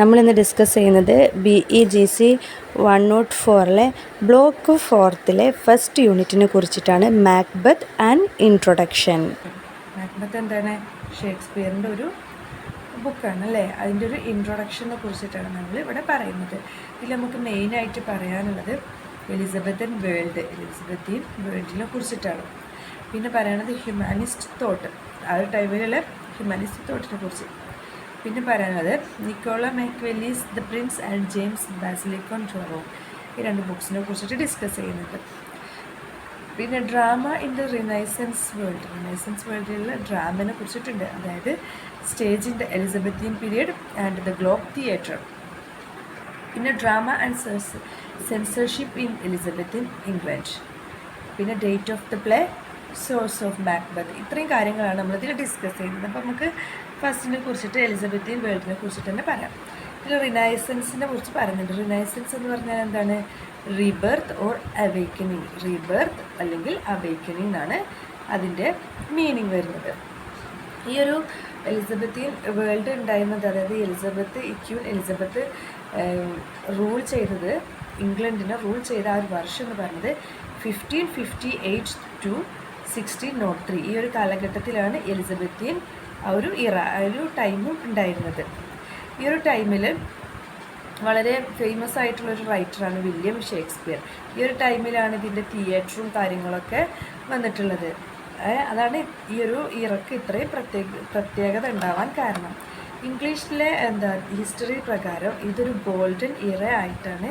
നമ്മളിന്ന് ഡിസ്കസ് ചെയ്യുന്നത് B E G C one nought ഫോറിലെ block ഫോർത്തിലെ ഫസ്റ്റ് യൂണിറ്റിനെ കുറിച്ചിട്ടാണ് മാക്ബത്ത് ആൻഡ് ഇൻട്രൊഡക്ഷൻ മാക്ബത്ത് എന്താണ്? ഷേക്സ്പിയറിന്റെ ഒരു ബുക്കാണ് അല്ലേ? അതിന്റെ ഒരു ഇൻട്രൊഡക്ഷനെ കുറിച്ചിട്ടാണ് നമ്മൾ ഇവിടെ പറയുന്നത്. ഇതിൽ നമുക്ക് മെയിനായിട്ട് പറയാനുള്ളത് എലിസബത്തൻ വേൾഡ് എലിസബത്തിൻ വേൾഡിനെ കുറിച്ചിട്ടാണ്. പിന്നെ പറയണത് ഹ്യൂമാനിസ്റ്റ് തോട്ട്. ആ ഒരു ടൈമിലുള്ള ഹ്യൂമാനിസ്റ്റ് തോട്ടിനെ കുറിച്ച്. പിന്നെ പറയുന്നത് Niccolo Machiavelli's the Prince and James Basilikon ജോറോ. ഈ രണ്ട് ബുക്സിനെ കുറിച്ചിട്ട് ഡിസ്കസ് ചെയ്യുന്നുണ്ട് പിന്നെ drama in the Renaissance world. Renaissance വേൾഡിലുള്ള ഡ്രാമനെ കുറിച്ചിട്ടുണ്ട്. അതായത് stage in the Elizabethan period and the Globe Theatre. പിന്നെ drama and censorship in Elizabethan England. പിന്നെ date of the play source of Macbeth. ഇത്രയും കാര്യങ്ങളാണ് നമ്മളിതിൽ ഡിസ്കസ് ചെയ്യുന്നത്. അപ്പോൾ നമുക്ക് ഫസ്റ്റിനെ കുറിച്ചിട്ട് എലിസബത്തിൻ വേൾഡിനെ കുറിച്ചിട്ട് തന്നെ പറയാം. ഇതിൽ റിനൈസൻസിനെ കുറിച്ച് പറയുന്നുണ്ട്. റിനൈസൻസ് എന്ന് പറഞ്ഞാൽ എന്താണ്? റീബർത്ത് ഓർ അവേക്കനിങ് റീബർത്ത് അല്ലെങ്കിൽ അവേക്കനിങ് എന്നാണ് അതിന്റെ മീനിങ് വരുന്നത്. ഈ ഒരു എലിസബത്തിൻ വേൾഡ് ഉണ്ടായിരുന്നത് അതായത് എലിസബത്ത് ഇക്യൂൻ എലിസബത്ത് റൂൾ ചെയ്തത് ഇംഗ്ലണ്ടിനെ റൂൾ ചെയ്ത ആ ഒരു വർഷം എന്ന് പറഞ്ഞത് fifteen fifty eight to sixteen nought three ഈ ഒരു കാലഘട്ടത്തിലാണ് എലിസബത്തിൻ ഒരു ഇറ ഒരു ടൈമും ഉണ്ടായിരുന്നത്. ഈ ഒരു ടൈമിൽ വളരെ ഫേമസ് ആയിട്ടുള്ള ഒരു റൈറ്ററാണ് വില്യം ഷേക്സ്പിയർ ഈ ഒരു ടൈമിലാണ് ഇതിന്റെ തിയേറ്ററും കാര്യങ്ങളൊക്കെ വന്നിട്ടുള്ളത്. അതാണ് ഈ ഒരു ഇറക്ക് ഇത്രയും പ്രത്യേക പ്രത്യേകത ഉണ്ടാവാൻ കാരണം. ഇംഗ്ലീഷിലെ എന്താ ഹിസ്റ്ററി പ്രകാരം ഇതൊരു ഗോൾഡൻ ഇറ ആയിട്ടാണ്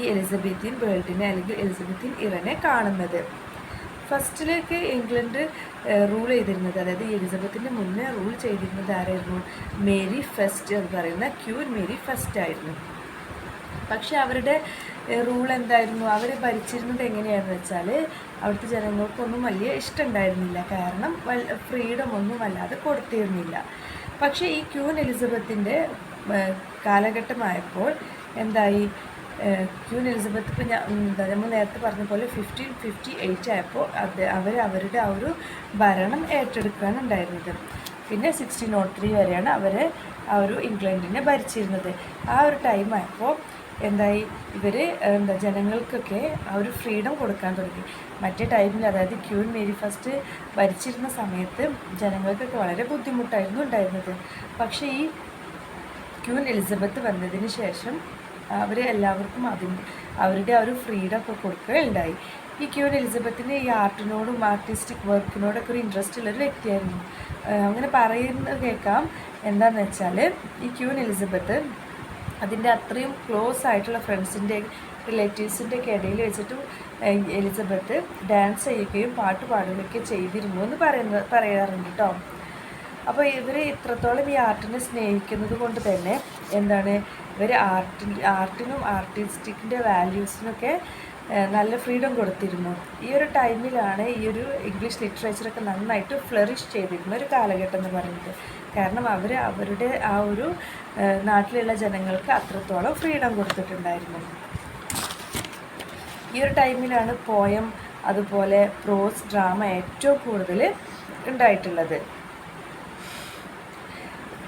ഈ എലിസബത്തിൻ വേൾഡിനെ അല്ലെങ്കിൽ എലിസബത്തിൻ ഇറനെ കാണുന്നത്. ഫസ്റ്റിലേക്ക് ഇംഗ്ലണ്ട് റൂൾ ചെയ്തിരുന്നത്. അതായത് എലിസബത്തിന്റെ മുന്നേ റൂൾ ചെയ്തിരുന്നത് ആരായിരുന്നു? മേരി ഫസ്റ്റ് എന്ന് പറയുന്ന ക്യൂൻ മേരി ഫസ്റ്റ് ആയിരുന്നു. പക്ഷെ അവരുടെ റൂൾ എന്തായിരുന്നു? അവർ ഭരിച്ചിരുന്നത് എങ്ങനെയാണെന്ന് വെച്ചാൽ അവിടുത്തെ ജനങ്ങൾക്കൊന്നും വലിയ ഇഷ്ടമുണ്ടായിരുന്നില്ല. കാരണം ഫ്രീഡം ഒന്നും വല്ലാതെ കൊടുത്തിരുന്നില്ല. പക്ഷേ ഈ ക്യൂൻ എലിസബത്തിന്റെ കാലഘട്ടമായപ്പോൾ എന്തായി? ക്യൂൻ എലിസബത്ത് ഇപ്പോൾ ഞാൻ എന്താ നമ്മൾ നേരത്തെ പറഞ്ഞ പോലെ ഫിഫ്റ്റീൻ ഫിഫ്റ്റി എയ്റ്റ് ആയപ്പോൾ അത് അവർ അവരുടെ ആ ഒരു ഭരണം ഏറ്റെടുക്കുകയാണ് ഉണ്ടായിരുന്നത്. പിന്നെ സിക്സ്റ്റീൻ നോട്ട് ത്രീ വരെയാണ് അവർ ആ ഒരു ഇംഗ്ലണ്ടിനെ ഭരിച്ചിരുന്നത്. ആ ഒരു ടൈം ആയപ്പോൾ എന്തായി? ഇവർ എന്താ ജനങ്ങൾക്കൊക്കെ ആ ഒരു ഫ്രീഡം കൊടുക്കാൻ തുടങ്ങി. മറ്റേ ടൈമിൽ അതായത് ക്യൂൻ മേരി ഫസ്റ്റ് ഭരിച്ചിരുന്ന സമയത്ത് ജനങ്ങൾക്കൊക്കെ വളരെ ബുദ്ധിമുട്ടായിരുന്നു ഉണ്ടായിരുന്നത്. പക്ഷേ ഈ ക്യൂൻ എലിസബത്ത് വന്നതിന് ശേഷം അവർ എല്ലാവർക്കും അതിന് അവരുടെ ആ ഒരു ഫ്രീഡം ഒക്കെ കൊടുക്കുകയുണ്ടായി ഈ ക്യൂൻ എലിസബത്തിന്റെ ഈ ആർട്ടിനോടും ആർട്ടിസ്റ്റിക് വർക്കിനോടൊക്കെ ഒരു ഇൻട്രസ്റ്റ് ഉള്ളൊരു വ്യക്തിയായിരുന്നു. അങ്ങനെ പറയുന്നത് കേൾക്കാം. എന്താണെന്ന് വെച്ചാൽ ഈ ക്യൂൻ എലിസബത്ത് അതിന്റെ അത്രയും ക്ലോസ് ആയിട്ടുള്ള ഫ്രണ്ട്സിന്റെ റിലേറ്റീവ്സിന്റെ ഒക്കെ ഇടയിൽ വെച്ചിട്ട് എലിസബത്ത് ഡാൻസ് ചെയ്യുകയും പാട്ട് പാടുകയൊക്കെ ചെയ്തിരുന്നു എന്ന് പറയുന്ന പറയാറുണ്ട് കേട്ടോ അപ്പോൾ ഇവർ ഇത്രത്തോളം ഈ ആർട്ടിനെ സ്നേഹിക്കുന്നത് കൊണ്ട് തന്നെ എന്താണ് ഇവർ ആർട്ടി ആർട്ടിനും ആർട്ടിസ്റ്റിക്കിന്റെ വാല്യൂസിനൊക്കെ നല്ല ഫ്രീഡം കൊടുത്തിരുന്നു. ഈ ഒരു ടൈമിലാണ് ഈ ഒരു ഇംഗ്ലീഷ് ലിറ്ററേച്ചറൊക്കെ നന്നായിട്ട് ഫ്ലറിഷ് ചെയ്തിരുന്ന ഒരു കാലഘട്ടം എന്ന് പറയുന്നത്. കാരണം അവർ അവരുടെ ആ ഒരു നാട്ടിലുള്ള ജനങ്ങൾക്ക് അത്രത്തോളം ഫ്രീഡം കൊടുത്തിട്ടുണ്ടായിരുന്നു. ഈ ഒരു ടൈമിലാണ് പോയം അതുപോലെ പ്രോസ് ഡ്രാമ ഏറ്റവും കൂടുതൽ ഉണ്ടായിട്ടുള്ളത്.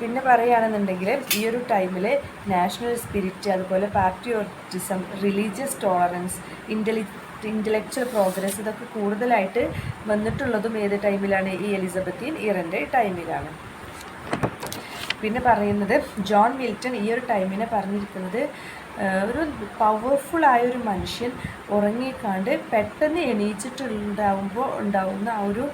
പിന്നെ പറയുകയാണെന്നുണ്ടെങ്കിൽ ഈ ഒരു ടൈമിൽ നാഷണൽ സ്പിരിറ്റ് അതുപോലെ പാട്രിയോട്ടിസം റിലീജിയസ് ടോളറൻസ് ഇന്റലി ഇന്റലക്ച്വൽ പ്രോഗ്രസ് ഇതൊക്കെ കൂടുതലായിട്ട് വന്നിട്ടുള്ളതും ഏത് ടൈമിലാണ്? ഈ എലിസബത്തിൻ ഇറന്റെ ടൈമിലാണ്. പിന്നെ പറയുന്നത് ജോൺ മിൽട്ടൺ ഈ ഒരു ടൈമിനെ പറഞ്ഞിരിക്കുന്നത് ഒരു ഒരു മനുഷ്യൻ ഉറങ്ങിക്കാണ്ട് പെട്ടെന്ന് എണീച്ചിട്ടുണ്ടാവുമ്പോൾ ഉണ്ടാവുന്ന ആ ഒരു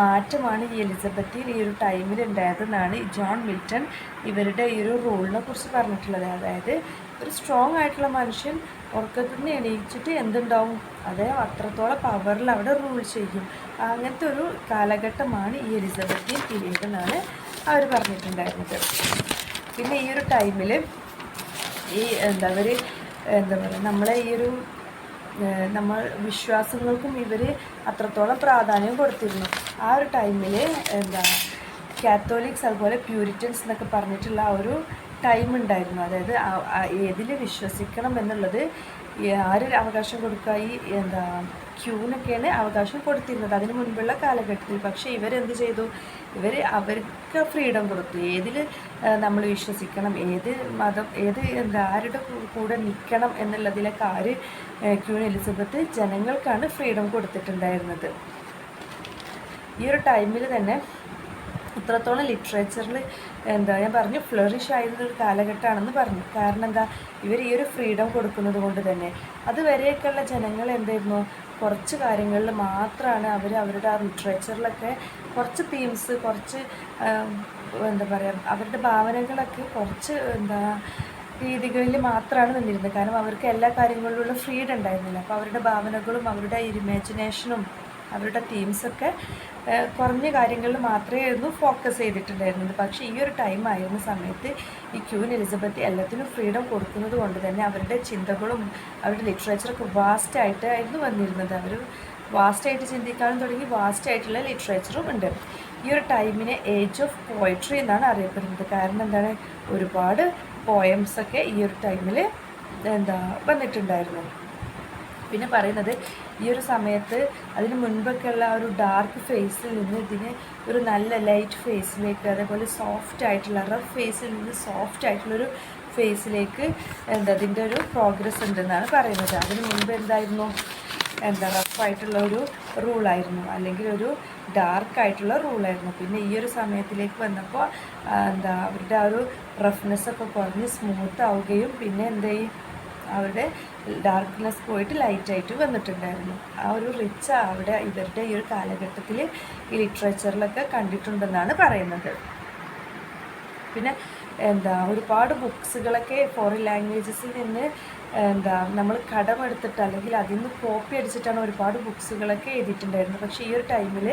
മാറ്റമാണ് ഈ എലിസബത്തിൽ ഈ ഒരു ടൈമിൽ ഉണ്ടായതെന്നാണ് ജോൺ മിൽട്ടൺ ഇവരുടെ ഈ ഒരു റോളിനെ കുറിച്ച് പറഞ്ഞിട്ടുള്ളത്. അതായത് ഒരു സ്ട്രോങ് ആയിട്ടുള്ള മനുഷ്യൻ ഉറക്കത്തിൽ നിന്ന് എണീച്ചിട്ട് എന്തുണ്ടാവും? അതേ അത്രത്തോളം പവറിൽ അവിടെ റൂൾ ചെയ്യും. അങ്ങനത്തെ ഒരു കാലഘട്ടമാണ് ഈ എലിസബത്തിൻ പീരീഡ് എന്നാണ് അവർ പറഞ്ഞിട്ടുണ്ടായിരുന്നത്. പിന്നെ ഈ ഒരു ടൈമിൽ ഈ എന്താ അവർ എന്താ പറയുക നമ്മളെ ഈ ഒരു നമ്മൾ വിശ്വാസങ്ങൾക്കും ഇവർ അത്രത്തോളം പ്രാധാന്യം കൊടുത്തിരുന്നു. ആ ഒരു ടൈമിൽ എന്താ കാത്തോലിക്സ് അതുപോലെ പ്യൂരിറ്റൻസ് എന്നൊക്കെ പറഞ്ഞിട്ടുള്ള ആ ഒരു ടൈം ഉണ്ടായിരുന്നു. അതായത് ഏതിൽ വിശ്വസിക്കണം എന്നുള്ളത് ആര് അവകാശം കൊടുക്കുക ഈ എന്താ ക്യൂനൊക്കെയാണ് അവകാശം കൊടുത്തിരുന്നത്. അതിന് മുൻപുള്ള കാലഘട്ടത്തിൽ. പക്ഷേ ഇവരെന്ത് ചെയ്തു? ഇവർ അവർക്ക് ഫ്രീഡം കൊടുത്തു. ഏതിൽ നമ്മൾ വിശ്വസിക്കണം ഏത് മതം ഏത് എന്താ ആരുടെ കൂടെ നിൽക്കണം എന്നുള്ളതിലൊക്കെ ആര് ക്യൂൺ എലിസബത്ത് ജനങ്ങൾക്കാണ് ഫ്രീഡം കൊടുത്തിട്ടുണ്ടായിരുന്നത്. ഈ ഒരു ടൈമിൽ തന്നെ ഇത്രത്തോളം ലിറ്ററേച്ചറിൽ എന്താ ഞാൻ പറഞ്ഞു ഫ്ലറിഷ് ആയിരുന്ന ഒരു കാലഘട്ടമാണെന്ന് പറഞ്ഞു. കാരണം എന്താ? ഇവർ ഈ ഒരു ഫ്രീഡം കൊടുക്കുന്നത് കൊണ്ട് തന്നെ. അതുവരെയൊക്കെയുള്ള ജനങ്ങൾ എന്തായിരുന്നു? കുറച്ച് കാര്യങ്ങളിൽ മാത്രമാണ് അവർ അവരുടെ ആ ലിറ്ററേച്ചറിലൊക്കെ കുറച്ച് തീംസ് കുറച്ച് എന്താ പറയുക അവരുടെ ഭാവനകളൊക്കെ കുറച്ച് എന്താ രീതികളിൽ മാത്രമാണ് നിന്നിരുന്നത്. കാരണം അവർക്ക് എല്ലാ കാര്യങ്ങളിലുള്ള ഫ്രീഡം ഉണ്ടായിരുന്നില്ല. അപ്പോൾ അവരുടെ ഭാവനകളും അവരുടെ ഇമാജിനേഷനും അവരുടെ തീംസൊക്കെ കുറഞ്ഞ കാര്യങ്ങളിൽ മാത്രമേ ആയിരുന്നു ഫോക്കസ് ചെയ്തിട്ടുണ്ടായിരുന്നത്. പക്ഷേ ഈ ഒരു ടൈം ആയിരുന്ന സമയത്ത് ഈ ക്യൂൻ എലിസബത്ത് എല്ലാത്തിനും ഫ്രീഡം കൊടുക്കുന്നത് കൊണ്ട് തന്നെ അവരുടെ ചിന്തകളും അവരുടെ ലിറ്ററേച്ചറൊക്കെ വാസ്റ്റായിട്ട് ആയിരുന്നു വന്നിരുന്നത്. അവർ വാസ്റ്റായിട്ട് ചിന്തിക്കാനും തുടങ്ങി വാസ്റ്റായിട്ടുള്ള ലിറ്ററേച്ചറും ഉണ്ട്. ഈ ഒരു ടൈമിനെ ഏജ് ഓഫ് പോയട്രി എന്നാണ് അറിയപ്പെടുന്നത്. കാരണം എന്താണ്? ഒരുപാട് പോയംസൊക്കെ ഈ ഒരു ടൈമിൽ എന്താ വന്നിട്ടുണ്ടായിരുന്നു. പിന്നെ പറയുന്നത് ഈ ഒരു സമയത്ത് അതിന് മുൻപൊക്കെയുള്ള ആ ഒരു ഡാർക്ക് ഫേസിൽ നിന്ന് ഇതിന് ഒരു നല്ല ലൈറ്റ് ഫേസിലേക്ക് അതേപോലെ സോഫ്റ്റ് ആയിട്ടുള്ള റഫ് ഫേസിൽ നിന്ന് സോഫ്റ്റ് ആയിട്ടുള്ളൊരു ഫേസിലേക്ക് എന്താ അതിന്റെ ഒരു പ്രോഗ്രസ് ഉണ്ടെന്നാണ് പറയുന്നത്. അതിന് മുൻപ് എന്തായിരുന്നു? എന്താ റഫായിട്ടുള്ള ഒരു റൂളായിരുന്നു അല്ലെങ്കിൽ ഒരു ഡാർക്കായിട്ടുള്ള റൂളായിരുന്നു പിന്നെ ഈ ഒരു സമയത്തിലേക്ക് വന്നപ്പോൾ എന്താ അവരുടെ ആ ഒരു റഫ്നെസ്സൊക്കെ കുറഞ്ഞ് സ്മൂത്ത് ആവുകയും പിന്നെ ചെയ്യും? അവരുടെ ഡാർക്ക്നെസ് പോയിട്ട് ലൈറ്റായിട്ട് വന്നിട്ടുണ്ടായിരുന്നു. ആ ഒരു റിച്ച് അവിടെ ഇവരുടെ ഈ ഒരു കാലഘട്ടത്തിൽ ഈ ലിറ്ററേച്ചറിലൊക്കെ കണ്ടിട്ടുണ്ടെന്നാണ് പറയുന്നത്. പിന്നെ എന്താ ഒരുപാട് ബുക്സുകളൊക്കെ ഫോറിൻ ലാംഗ്വേജസിൽ നിന്ന് എന്താ നമ്മൾ കടമെടുത്തിട്ട് അല്ലെങ്കിൽ അതിൽ നിന്ന് കോപ്പി അടിച്ചിട്ടാണ് ഒരുപാട് ബുക്സുകളൊക്കെ എഴുതിയിട്ടുണ്ടായിരുന്നത്. പക്ഷേ ഈ ഒരു ടൈമിൽ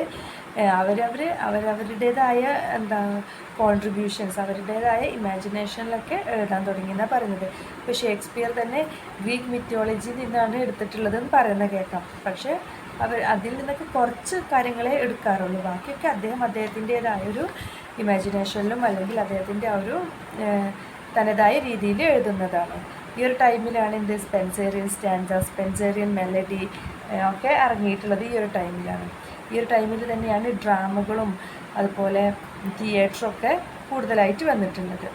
അവരവർ അവരവരുടേതായ എന്താ കോൺട്രിബ്യൂഷൻസ് അവരുടേതായ ഇമാജിനേഷനിലൊക്കെ എഴുതാൻ തുടങ്ങിയെന്നാണ് പറയുന്നത്. ഇപ്പോൾ ഷേക്സ്പിയർ തന്നെ ഗ്രീക്ക് മിത്തിയോളജിയിൽ നിന്നാണ് എടുത്തിട്ടുള്ളതെന്ന് പറയുന്നത് കേൾക്കാം പക്ഷേ അവർ അതിൽ നിന്നൊക്കെ കുറച്ച് കാര്യങ്ങളെ എടുക്കാറുള്ളൂ. ബാക്കിയൊക്കെ അദ്ദേഹം അദ്ദേഹത്തിന്റേതായൊരു ഇമാജിനേഷനിലും അല്ലെങ്കിൽ അദ്ദേഹത്തിന്റെ ആ ഒരു തനതായ രീതിയിൽ എഴുതുന്നതാണ്. ഈ ഒരു ടൈമിലാണ് എന്ത് സ്പെൻസേറിയൻ സ്റ്റാൻഡ സ്പെൻസേറിയൻ മെലഡി ഒക്കെ ഇറങ്ങിയിട്ടുള്ളത് ഈ ഒരു ടൈമിലാണ്. ഈ ഒരു ടൈമിൽ തന്നെയാണ് ഡ്രാമകളും അതുപോലെ തിയേറ്ററൊക്കെ കൂടുതലായിട്ട് വന്നിട്ടുള്ളത്.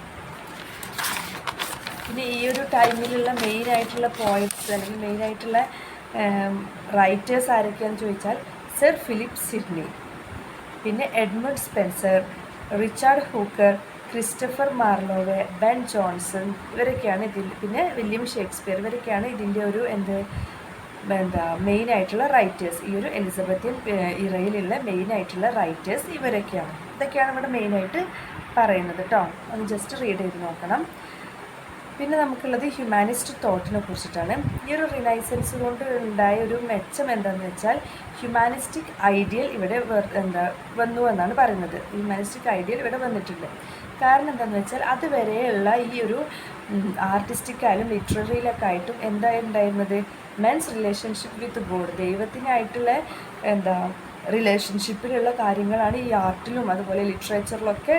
പിന്നെ ഈ ഒരു ടൈമിലുള്ള മെയിനായിട്ടുള്ള പോയിറ്റ്സ് അല്ലെങ്കിൽ മെയിനായിട്ടുള്ള റൈറ്റേഴ്സ് ആരൊക്കെയാണെന്ന് ചോദിച്ചാൽ സർ ഫിലിപ്പ് സിഡ്നി പിന്നെ Edmund Spenser Richard Hooker Christopher Marlowe Ben Jonson ഇവരൊക്കെയാണ് ഇതിൽ പിന്നെ വില്യം ഷേക്സ്പിയർ ഇവരൊക്കെയാണ് ഇതിന്റെ ഒരു എന്ത് എന്താ മെയിൻ ആയിട്ടുള്ള റൈറ്റേഴ്സ് ഈ ഒരു എലിസബത്തിൻ ഇറയിലുള്ള മെയിൻ ആയിട്ടുള്ള റൈറ്റേഴ്സ് ഇവരൊക്കെയാണ്. ഇതൊക്കെയാണ് ഇവിടെ മെയിനായിട്ട് പറയുന്നത് കേട്ടോ ഒന്ന് ജസ്റ്റ് റീഡ് ചെയ്ത് നോക്കണം. പിന്നെ നമുക്കുള്ളത് ഹ്യൂമാനിസ്റ്റ് തോട്ടിനെ കുറിച്ചിട്ടാണ്. ഈ ഒരു റിനൈസൻസ് കൊണ്ട് ഉണ്ടായ ഒരു മെച്ചം എന്താണെന്ന് വെച്ചാൽ ഹ്യൂമാനിസ്റ്റിക് ഐഡിയൽ ഇവിടെ എന്താ വന്നു എന്നാണ് പറയുന്നത്. ഹ്യൂമാനിസ്റ്റിക് ഐഡിയൽ ഇവിടെ വന്നിട്ടുണ്ട്. കാരണം എന്താണെന്ന് വെച്ചാൽ അതുവരെയുള്ള ഈ ഒരു ആർട്ടിസ്റ്റിക്കായാലും ലിറ്റററിയിലൊക്കെ ആയിട്ടും എന്താ ഉണ്ടായിരുന്നത്? മെൻസ് റിലേഷൻഷിപ്പ് വിത്ത് ഗോഡ് ദൈവത്തിനായിട്ടുള്ള എന്താ റിലേഷൻഷിപ്പിലുള്ള കാര്യങ്ങളാണ് ഈ ആർട്ടിലും അതുപോലെ ലിറ്ററേച്ചറിലൊക്കെ